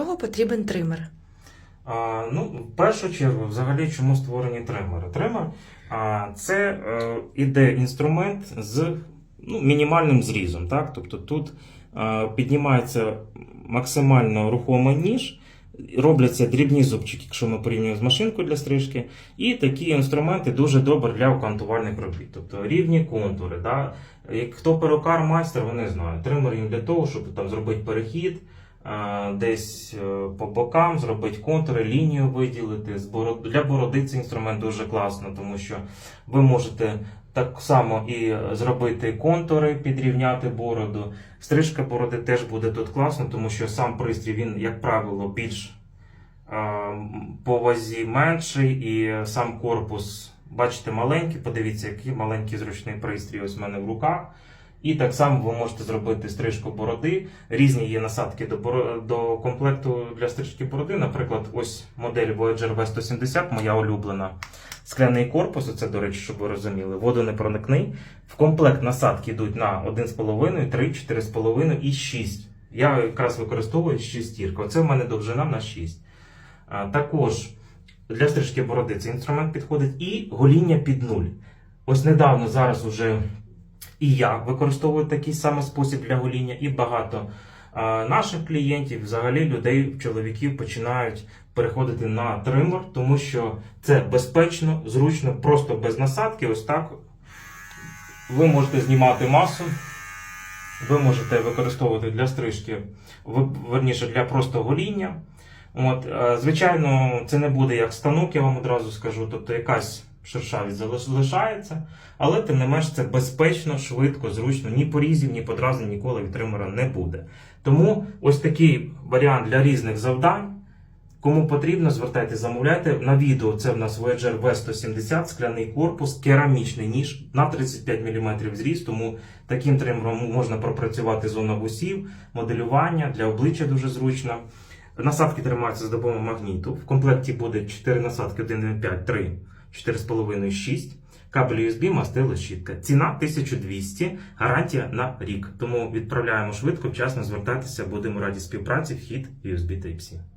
чого потрібен тример? А, ну, в першу чергу, взагалі, чому створені тримери? Тример а, це е, іде інструмент з ну, мінімальним зрізом. Так? Тобто тут е, піднімається максимально рухомий ніж, робляться дрібні зубчики, якщо ми порівнюємо з машинкою для стрижки. І такі інструменти дуже добрі для окантувальних робіт. Тобто рівні контури. Да? Як хто перукар майстер, вони знають. Тример їм для того, щоб там зробити перехід. Е, Десь е, по бокам зробити контури, лінію виділити. Для бороди цей інструмент дуже класно, тому що ви можете так само і зробити контури, підрівняти бороду. Стрижка бороди теж буде тут класно, тому що сам пристрій, він, як правило, більш е, по вазі менший, і сам корпус, бачите, маленький. Подивіться, який маленький зручний пристрій ось в мене в руках. І так само ви можете зробити стрижку бороди. Різні є насадки до, боро- до комплекту для стрижки бороди. Наприклад, ось модель Voyager V170, моя улюблена. Скляний корпус, це, до речі, щоб ви розуміли, водонепроникний. В комплект насадки йдуть на 1,5, 3, 4,5 і 6. Я якраз використовую шістірку. Оце в мене довжина на 6. А, також для стрижки бороди цей інструмент підходить і гоління під нуль. Ось недавно зараз уже і я використовую такий самий спосіб для гоління, і багато наших клієнтів, взагалі людей, чоловіків починають переходити на тример, тому що це безпечно, зручно, просто без насадки. Ось так ви можете знімати масу. Ви можете використовувати для стрижки, верніше для просто гоління. От, е, звичайно, це не буде як станок, я вам одразу скажу. Тобто якась шершавість залишається, але тим не менш це безпечно, швидко, зручно, ні порізів, ні подразнень ніколи від тримера не буде. Тому ось такий варіант для різних завдань. Кому потрібно, звертайте, замовляйте. На відео це в нас Voyager V170, скляний корпус, керамічний ніж на 35 мм зріст, тому таким тримером можна пропрацювати зону вусів, моделювання для обличчя дуже зручно. Насадки тримаються з допомогою магніту. В комплекті буде 4 насадки 1,5, 3, 4,5, 6. Кабель USB, мастило, щітка. Ціна 1200, гарантія на рік. Тому відправляємо швидко, вчасно звертатися, будемо раді співпраці, вхід USB Type-C.